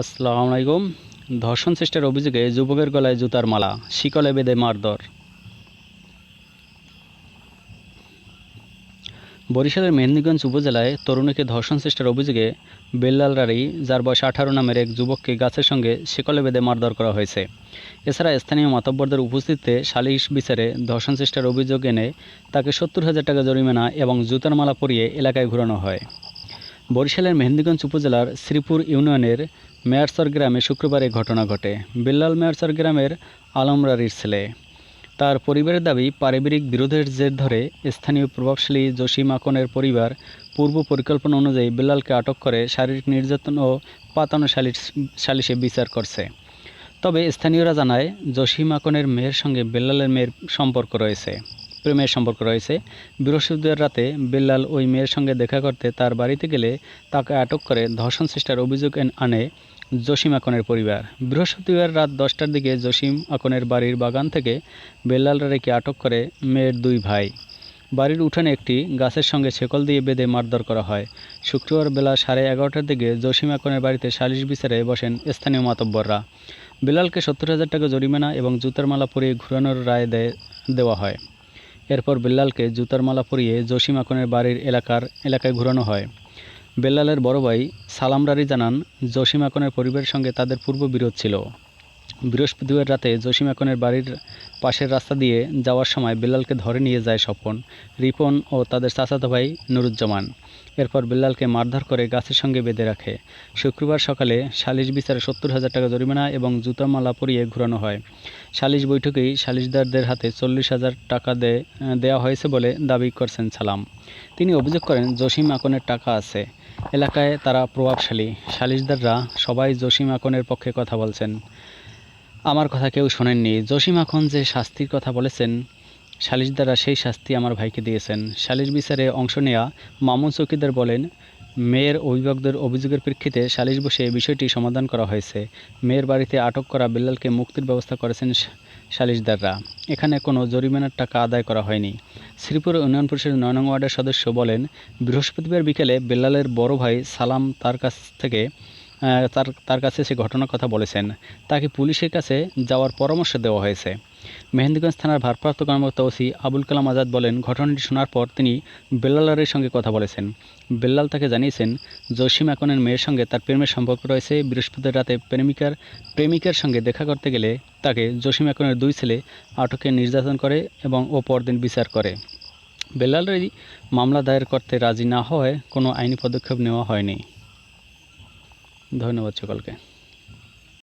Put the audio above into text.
আসসালামু আলাইকুম। ধর্ষণ চেষ্টার অভিযোগে যুবকের গলায় জুতার মালা, শিকলে বেঁধে মারধর। বরিশালের মেহেন্দিগঞ্জ উপজেলায় তরুণীকে ধর্ষণ চেষ্টার অভিযোগে বেল্লাল রারি যার বয়স আঠারো, নামের এক যুবককে গাছের সঙ্গে শিকলে বেঁধে মারধর করা হয়েছে। এছাড়া স্থানীয় মাতব্বরদের উপস্থিতিতে সালিশ বিচারে ধর্ষণ চেষ্টার অভিযোগ এনে তাকে সত্তর হাজার টাকা জরিমানা এবং জুতার মালা পরিয়ে এলাকায় ঘোরানো হয়। বরিশালের মেহেন্দিগঞ্জ উপজেলার শ্রীপুর ইউনিয়নের মেয়ারসর গ্রামে শুক্রবার এ ঘটনা ঘটে। বিল্লাল মেয়ারসর গ্রামের আলমরারির ছেলে। তার পরিবারের দাবি, পারিবারিক বিরোধের জের ধরে স্থানীয় প্রভাবশালী জসিম আকনের পরিবার পূর্ব পরিকল্পনা অনুযায়ী বিল্লালকে আটক করে শারীরিক নির্যাতন ও পাতানো সালিশ বিচার করছে। তবে স্থানীয়রা জানায়, জসিম আকনের মেয়ের সঙ্গে বেল্লালের মেয়ের সম্পর্ক রয়েছে। প্রেমের সম্পর্ক রয়েছে। বৃহস্পতিবার রাতে বেল্লাল ওই মেয়ের সঙ্গে দেখা করতে তার বাড়িতে গেলে তাকে আটক করে ধর্ষণ চেষ্টার অভিযোগ আনে জসিম আকনের পরিবার। বৃহস্পতিবার রাত দশটার দিকে জসিম আকনের বাড়ির বাগান থেকে বেল্লাল রায়কে আটক করে মেয়ের দুই ভাই। বাড়ির উঠানে একটি গাছের সঙ্গে শেকল দিয়ে বেঁধে মারধর করা হয়। শুক্রবার বেলা সাড়ে এগারোটার দিকে জসিম আকনের বাড়িতে সালিশ বিচারে বসেন স্থানীয় মাতব্বররা। বেলালকে সত্তর হাজার টাকা জরিমানা এবং জুতার মালা পরিয়ে ঘুরানোর রায় দেওয়া হয়। এরপর বেল্লালকে জুতার মালা পরিয়ে জসিম আকনের বাড়ির এলাকার এলাকায় ঘুরানো হয়। বেল্লালের বড় ভাই সালাম রারি জানান, জসিম আকনের পরিবারের সঙ্গে তাদের পূর্ব বিরোধ ছিল। বৃহস্পতিবার রাতে জসিম আকনের বাড়ির পাশের রাস্তা দিয়ে যাওয়ার সময় বেল্লালকে ধরে নিয়ে যায় স্বপন, রিপন ও তাদের চাচাতো ভাই নুরুজ্জামান। এরপর বেল্লালকে মারধর করে গাছের সঙ্গে বেঁধে রাখে। শুক্রবার সকালে সালিশ বিচারে সত্তর হাজার টাকা জরিমানা এবং জুতা মালা পরিয়ে ঘুরানো হয়। সালিশ বৈঠকেই সালিশদারদের হাতে চল্লিশ হাজার টাকা দে- দেওয়া হয়েছে বলে দাবি করছেন সালাম। তিনি অভিযোগ করেন, জসিম আকনের টাকা আছে। এলাকায় তারা প্রভাবশালী। সালিশদাররা সবাই জসিম আকনের পক্ষে কথা বলছেন। আমার কথা কেউ শোনেননি। জসিম আখন যে শাস্তির কথা বলেছেন সালিশদাররা সেই শাস্তি আমার ভাইকে দিয়েছেন। সালিশ বিচারে অংশ নেওয়া মামুন চৌকিদার বলেন, মেয়ের অভিভাবকদের অভিযোগের প্রেক্ষিতে সালিশ বসে বিষয়টি সমাধান করা হয়েছে। মেয়ের বাড়িতে আটক করা বেল্লালকে মুক্তির ব্যবস্থা করেছেন সালিশদাররা এখানে কোনো জরিমানার টাকা আদায় করা হয়নি। শ্রীপুর ইউনিয়ন পরিষদের নয় নং ওয়ার্ডের সদস্য বলেন, বৃহস্পতিবার বিকেলে বেল্লালের বড় ভাই সালাম তার কাছ থেকে তার তার কাছে সে ঘটনার কথা বলেছেন। তাকে পুলিশের কাছে যাওয়ার পরামর্শ দেওয়া হয়েছে। মেহেন্দিগঞ্জ থানার ভারপ্রাপ্ত কর্মকর্তা ওসি আবুল কালাম আজাদ বলেন, ঘটনাটি শোনার পর তিনি বেল্লালের সঙ্গে কথা বলেছেন। বেল্লাল তাকে জানিয়েছেন, জসিম আকনের মেয়ের সঙ্গে তার প্রেমের সম্পর্ক রয়েছে। বৃহস্পতিবার রাতে প্রেমিকার প্রেমিকার সঙ্গে দেখা করতে গেলে তাকে জসিম আকনের দুই ছেলে আটকে নির্যাতন করে এবং ও পরদিন বিচার করে। বেল্লালের মামলা দায়ের করতে রাজি না হওয়ায় কোনো আইনি পদক্ষেপ নেওয়া হয়নি। ধন্যবাদ সকলকে।